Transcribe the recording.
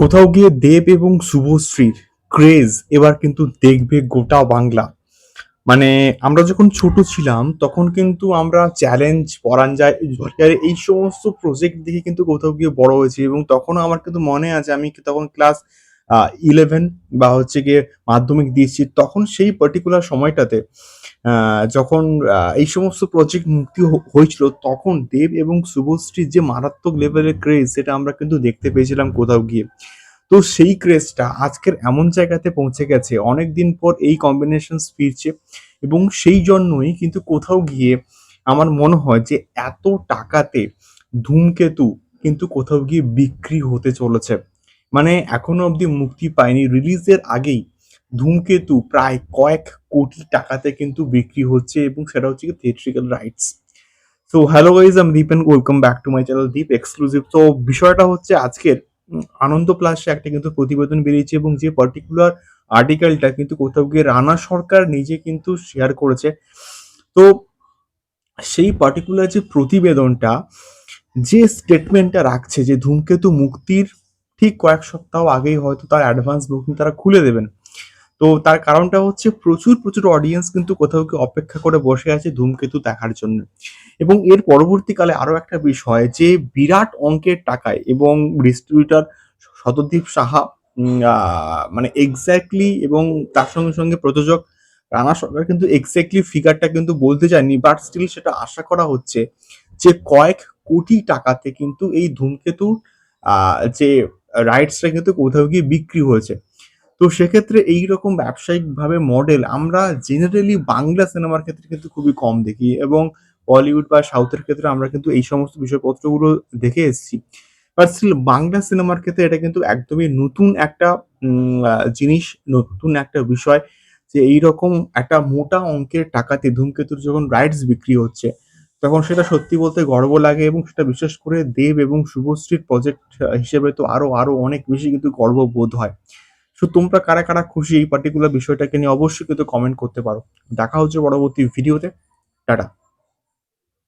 কোথাও গিয়ে দেব এবং শুভশ্রীর ক্রেজ এবার কিন্তু দেখবে গোটা বাংলা। মানে আমরা যখন ছোট ছিলাম, তখন কিন্তু আমরা চ্যালেঞ্জ পরাঞ্জয় এই সমস্ত প্রজেক্ট দেখে কিন্তু কোথাও গিয়ে বড় হয়েছি এবং তখনও আমার কিন্তু মনে আছে আমি তখন ক্লাস ইলেভেন বা হচ্ছে গিয়ে মাধ্যমিক দিয়েছি, তখন সেই পার্টিকুলার সময়টাতে যখন এই সমস্ত প্রজেক্ট মুক্তি হয়েছিল, তখন দেব এবং শুভশ্রীর যে মারাত্মক লেভেলের ক্রেজ সেটা আমরা কিন্তু দেখতে পেয়েছিলাম কোথাও গিয়ে। তো সেই ক্রেজটা আজকের এমন জায়গাতে পৌঁছে গেছে অনেক দিন পর এই কম্বিনেশন ফিরছে এবং সেই জন্যই কিন্তু কোথাও গিয়ে আমার মনে হয় যে এত টাকাতে ধূমকেতু কিন্তু কোথাও গিয়ে বিক্রি হতে চলেছে। মানে এখনও অবধি মুক্তি পায়নি। রিলিজের আগেই ধূমকেতু প্রায় কয়েক কোটি টাকাতে কিন্তু বিক্রি হচ্ছে এবং সেটা হচ্ছে theatrical rights so hello guys I'm Deep and welcome back to my channel Deep exclusive তো বিষয়টা হচ্ছে আজকের আনন্দ প্লাসে একটা কিন্তু প্রতিবেদন বেরিয়েছে এবং যে পার্টিকুলার আর্টিকেলটা কিন্তু কোথাও গিয়ে রানা সরকার নিজে কিন্তু শেয়ার করেছে। তো, সেই পার্টিকুলার যে প্রতিবেদনটা, যে স্টেটমেন্টটা রাখছে যে ধূমকেতু মুক্তির ঠিক কয়েক সপ্তাহ আগেই হয়তো তার অ্যাডভান্স বুকিং তারা খুলে দেবেন। তো তার কারণটা হচ্ছে প্রচুর প্রচুর অডিয়েন্স কিন্তু কোথাও কি অপেক্ষা করে বসে আছে ধূমকেতু দেখার জন্য। এবং এর পরবর্তীকালে আরও একটা বিষয় যে বিরাট অঙ্কের টাকায় এবং ডিস্ট্রিবিউটর শতদীপ সাহা মানে এক্স্যাক্টলি এবং তার সঙ্গে সঙ্গে প্রযোজক রানা সরকার কিন্তু এক্স্যাক্টলি ফিগারটা কিন্তু বলতে চায়নি বাট স্টিল সেটা আশা করা হচ্ছে যে কয়েক কোটি টাকাতে কিন্তু এই ধূমকেতুর যে রাইটসটা কিন্তু কোথাও গিয়ে বিক্রি হয়েছে। তো সেক্ষেত্রে এইরকম ব্যবসায়িকভাবে মডেল আমরা জেনারেলি বাংলা সিনেমার ক্ষেত্রে কিন্তু খুবই কম দেখি এবং বলিউড বা সাউথের ক্ষেত্রে আমরা কিন্তু এই সমস্ত বিষয়পত্রগুলো দেখে এসেছি। বাট স্টিল বাংলা সিনেমার ক্ষেত্রে এটা কিন্তু একদমই নতুন একটা জিনিস, নতুন একটা বিষয় যে এইরকম একটা মোটা অঙ্কের টাকাতে ধূমকেতুর যখন রাইটস বিক্রি হচ্ছে তখন সেটা সত্যি বলতে গর্ব লাগে এবং সেটা বিশেষ করে দেব এবং শুভশ্রীর প্রজেক্ট হিসেবে তো আরও আরও অনেক বেশি কিন্তু গর্ববোধ হয়। সো তোমরা কারা কারা খুশি এই পার্টিকুলার বিষয়টাকে নিয়ে অবশ্যই কিন্তু কমেন্ট করতে পারো। দেখা হচ্ছে পরবর্তী ভিডিওতে টাটা।